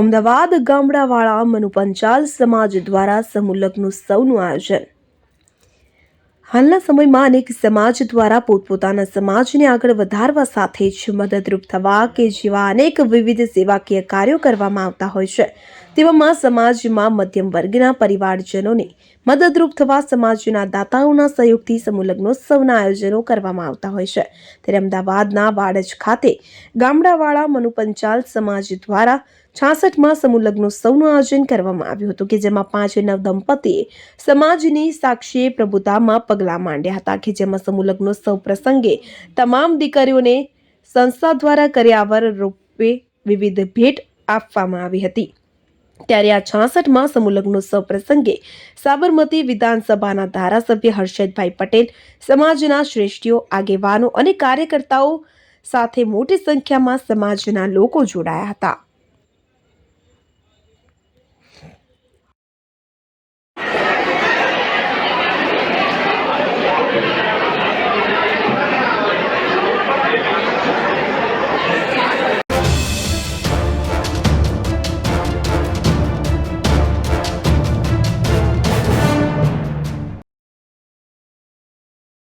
અમદાવાદ ગામડાવાળા મનુપંચાલ સમાજ દ્વારા સમૂહલગ્ન સૌનું આયોજન. હાલના સમયમાં અનેક સમાજ દ્વારા પોતપોતાના સમાજને આગળ વધારવા સાથે જ મદદરૂપ થવા કે જેવા અનેક વિવિધ સેવાકીય કાર્યો કરવામાં આવતા હોય છે. તેવામાં સમાજમાં મધ્યમ વર્ગના પરિવારજનોને મદદરૂપ થવા સમાજના દાતાઓના સહયોગથી સમૂહ લગ્નોત્સવના આયોજનો કરવામાં આવતા હોય છે. ત્યારે અમદાવાદના વાડજ ખાતે ગામડાવાળા મનુપંચાલ સમાજ દ્વારા છાસઠમાં સમૂહ લગ્નોત્સવનું આયોજન કરવામાં આવ્યું હતું કે જેમાં પાંચ નવ દંપતીએ સમાજની સાક્ષીએ પ્રભુતામાં પગલાં માંડ્યા હતા કે જેમાં સમૂહ લગ્નોત્સવ પ્રસંગે તમામ દીકરીઓને સંસ્થા દ્વારા કર્યાવર રૂપે વિવિધ ભેટ આપવામાં આવી હતી. ત્યારે આ છાસઠમાં સમૂહલગ્નોત્સવ પ્રસંગે સાબરમતી વિધાનસભાના ધારાસભ્ય હર્ષદભાઈ પટેલ, સમાજના શ્રેષ્ઠીઓ, આગેવાનો અને કાર્યકર્તાઓ સાથે મોટી સંખ્યામાં સમાજના લોકો જોડાયા હતા.